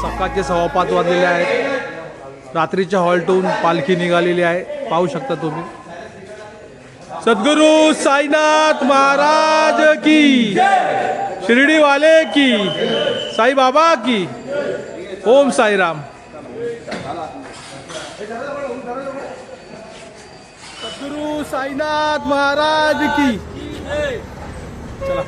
सकाळचे सव्वा पाच वाजलेले आहेत. रात्रीच्या हॉल्टहून पालखी निघालेली आहे. पाहू शकता तुम्ही. सद्गुरू साईनाथ महाराज की. शिर्डी वाले की. साई बाबा की. ओम साईराम. सद्गुरू साईनाथ महाराज की. चला.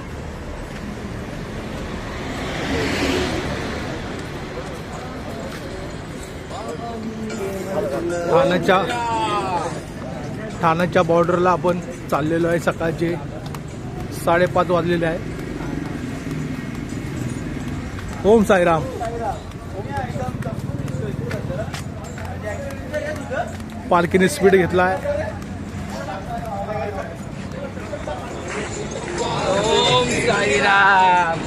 ठाण्याच्या ठाण्याच्या बॉर्डरला आपण चाललेलो आहे. सकाळचे साडेपाच वाजलेले आहे. ओम साईराम. पालखीने स्पीड घेतला आहे. ओम साईराम.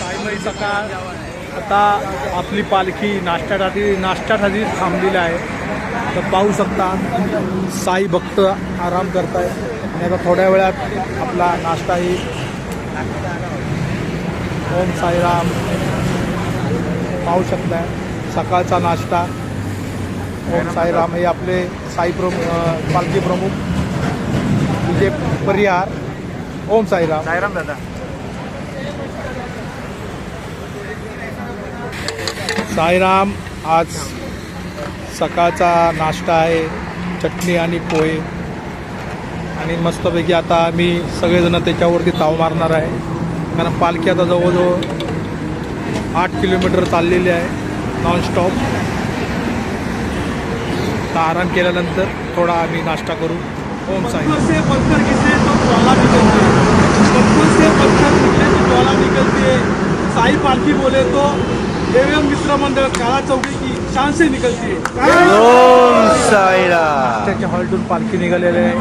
टाईमही सकाळ आता आपली पालखी नाश्त्यासाठी नाश्त्यासाठी थांबलेली आहे. तर पाहू शकता साई भक्त आराम करताय. आणि आता थोड्या वेळात आपला नाश्ताही ओम साईराम पाहू शकताय. सकाळचा नाश्ता ओम साईराम हे आपले साई प्रमुख पालखी प्रमुख विजय परिहार. ओम साईराम. साईराम दादा. साईराम आज सकाळचा नाश्ता आहे चटणी आणि पोहे. आणि मस्तपैकी आता मी सगळेजणं त्याच्यावरती ताव मारणार आहे. कारण पालखी आता जवळजवळ आठ किलोमीटर चाललेली आहे नॉनस्टॉप तर आराम केल्यानंतर थोडा आम्ही नाश्ता करू. ओम साई. पत्थर गिरते तो ज्वाला निकलती पत्थर से पत्थर निकले तो ज्वाला साई पालखी बोले तो देवम मित्र मंडळ काला चौकी की शान से निकलती ओम साईराम. त्याच्या हॉल्टून पालखी निघालेली आहे.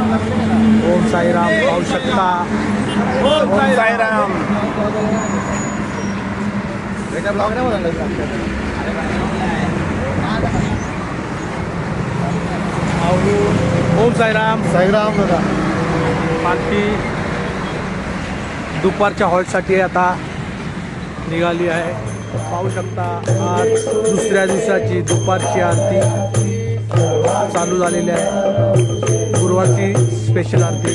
ओम साईराम पाहू शकता. ओम साईराम. ओम साईराम. साईराम दादा. पालखी दुपारच्या हॉल्टसाठी आता निघाली आहे. पाहू शकता आज दुसऱ्या दिवसाची दुपारची आरती चालू झालेली आहे. गुरुवारची स्पेशल आरती.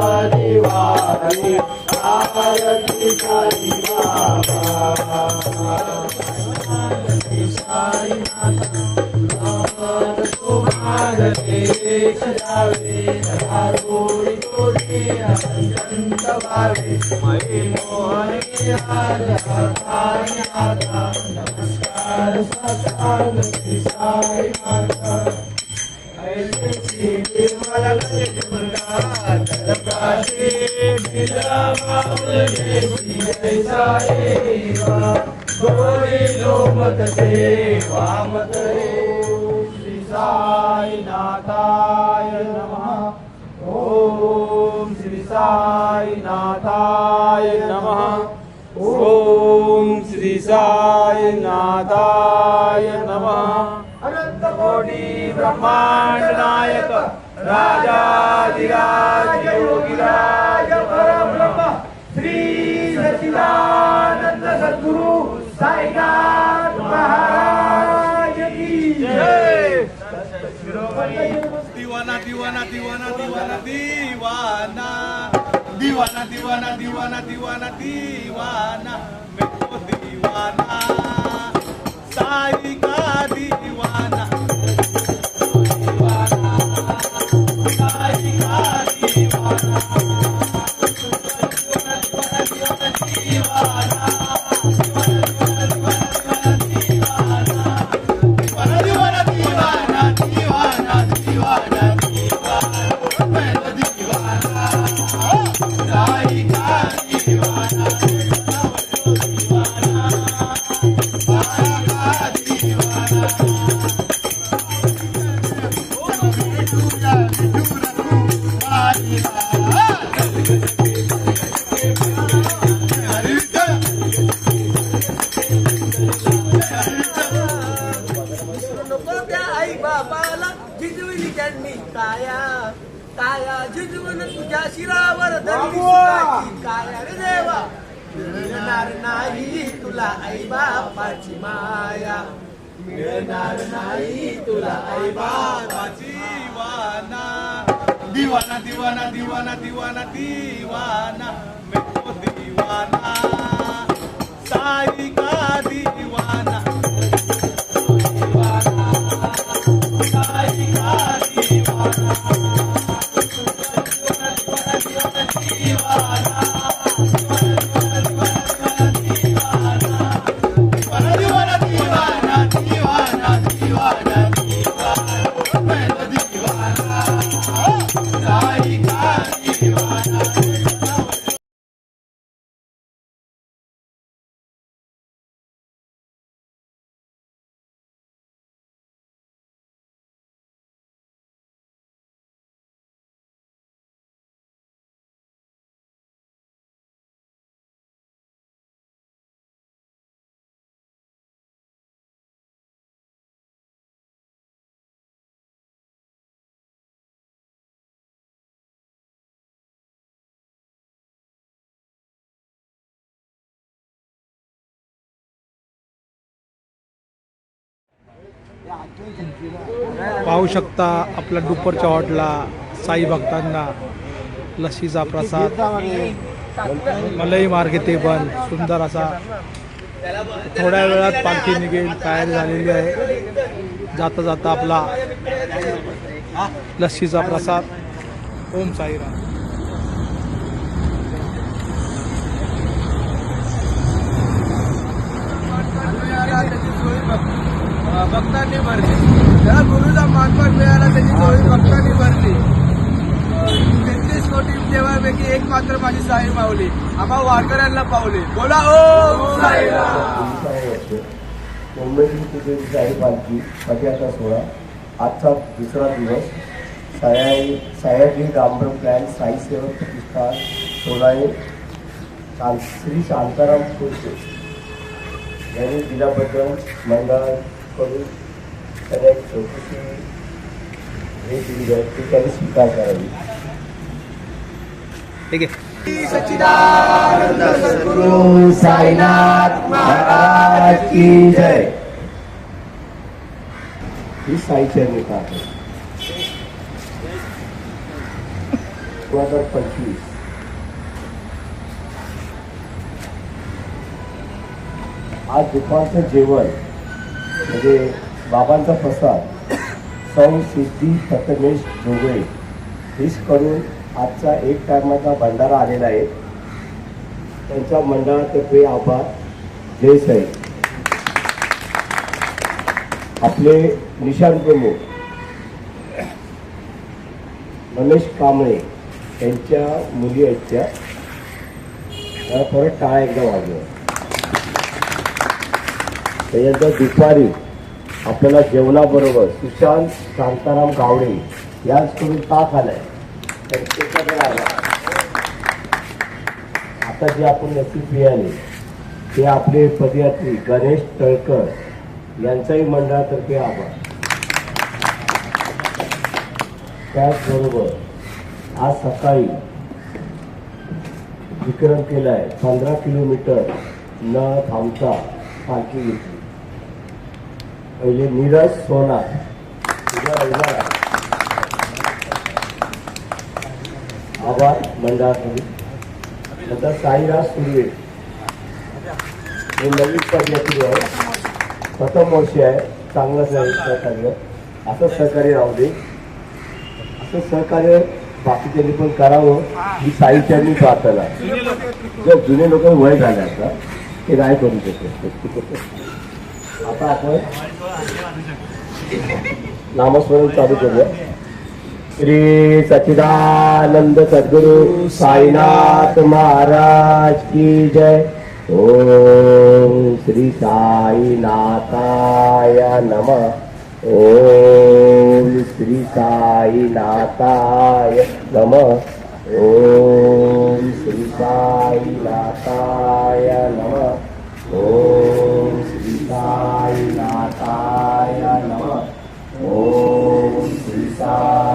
आरती साई बाबा आरती साई बाबा साई तुम्हारे जावे गोडी गोडी अनंत भावे मई मोहनी राजा ताई माता. नमस्कार सतान साई माता. ऐसे सीधे मला दुर्गा तलकाशी बिला माऊले जैसा मत श्री साई नाथाय नमः। ओम श्री साई नाथाय नमः। ओम श्री साई नाथाय नमः अनंत कोटी ब्रह्मांड नायक राजाधिराज योगिराज साईनाथ महाराज की जय. दिवाना दिवाना दिवाना दिवाना दिवाना. दिवाना दिवाना दिवाना दिवाना दिवाना. मैं तो दीवाना. साई का दीवाना तुला आई बाबाची वाना. दिवाना दिवाना दिवाना दिवाना दिवाना. मैं तो दीवाना. साई का दीवाना. दीवाना साई का दीवाना दीवाना. पाहू शकता आपल्या दुपारच्या हॉटला साई भक्तांना लस्सीचा प्रसाद. मलई मार्ग ते पण सुंदर असा थोड्या वेळात पालखी निघेल तयारी झालेली आहे. जाता जाता आपला लस्सीचा प्रसाद. ओम साईराम. भक्तांनी भरली. त्या गुरुला मानपान मिळाला त्याची चोळी भक्तांनी भरली. तेहतीस कोटी देवापैकी एक मात्र माझी साई पावली आम्हा वारकऱ्यांना पावली. बोला ओ मुंबईची तुझी साई पालखी पदयात्रा सोहळा आजचा दुसरा दिवस. सयाजी सयाजी गांभर प्लॅन साई सेवक प्रतिष्ठान सोनाई. श्री शांताराम खुर्चे यांनी दिल्याबद्दल मंडळाकडून त्याला एक चौकशी जे दिली आहे ते त्यांनी स्वीकार करावी. ठीक आहे. सद्गुरु साईनाथ महाराज की जय. ही साईचरणी प्रार्थना दोन हजार पंचवीस. आज दुपारचं जेवण म्हणजे बाबांचा प्रसाद सौ सिद्धी प्रथमेश जोगळे. हीच करून आजचा एक टायमाचा भंडारा आलेला आहे. त्यांच्या मंडळातर्फे आभार. जय साई. आपले निशान प्रमुख रमेश कांबळे यांच्या मुली आहेत त्या. परत टाळा एकदा वाजव. त्याच्यानंतर दुपारी आपल्याला जेवणाबरोबर सुशांत शांताराम गावडे याचकडून ताक आलाय. त्यांच्याकडे आला. आता जे आपण नक्की पियाले ते आपले पदयात्री गणेश तळकर यांचाही मंडळातर्फे आभार. त्याचबरोबर आज सकाळी विक्रम केलाय पंधरा किलोमीटर न थांबता पालखी घेतली. पहिले नीरज सोना आभार मंडळाकडून. आता साईराज सुर्वे. हे नवीन पद्धती आहे. प्रथम वर्षी आहे. चांगलं सहकार्य. असं सहकार्य राहू दे. असं सहकार्य बाकीच्यांनी पण करावं ही साईच्यांनी प्रार्थना. जर जुने लोक वय झाले आता ते नाही करू शकत. आता नामस्मरण चालू करूया. श्री सच्चिदानंद सद्गुरु साईनाथ महाराज की जय. ओम श्री साईनाथाय नम. ओम श्री साईनाथाय नम. ओम श्री साईनाथाय नम. ओम श्री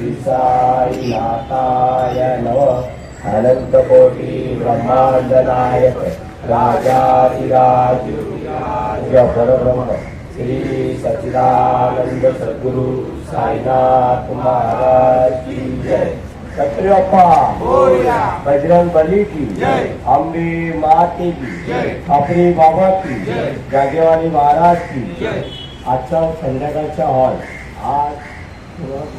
साईनाथाय नमः ओम श्री साईनाथाय नमः। ओम श्री साईनाथाय नमः ओम श्री साईनाथाय नमः ओम श्री साईनाथाय नमः ओम श्री साईनाथाय नमः ओम श्री साईनाथाय नमः अनंतकोटी ब्रह्मांड नायक राजाधिराज जय। परब्रह्म श्री सच्चिदानंद सद्गुरु साईनाथ महाराज की जय। सत्रियप्पा बजरंग बली की अंबे माते की खापरी बाबा की जागेवाली महाराज की आजचा संध्याकाळचा हॉल। आज सुरुवात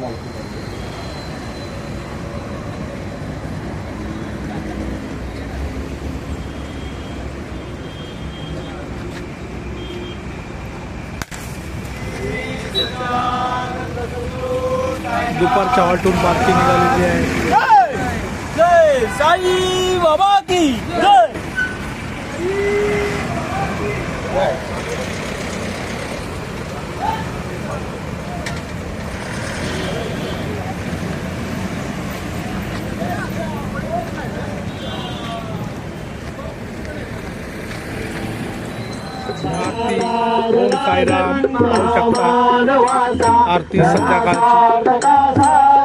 माहिती पडली. दुपारच्या हॉलटून पालखी निघालेली आहे जय साई बाबा की जय आरती ओम साईराम पाहू शकता आरती संध्याकाळची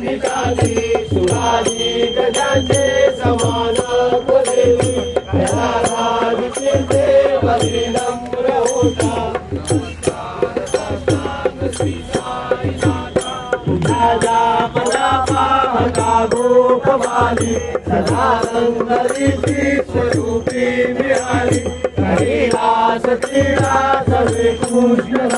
निकाली सुराजी गजाचे समान कुलेली राजचे देवरी नम्र होता। राजा पदा पाहता गो सदा रंगरीची स्वरूपी मिळाली कैलास क्रीडा सवे कृष्ण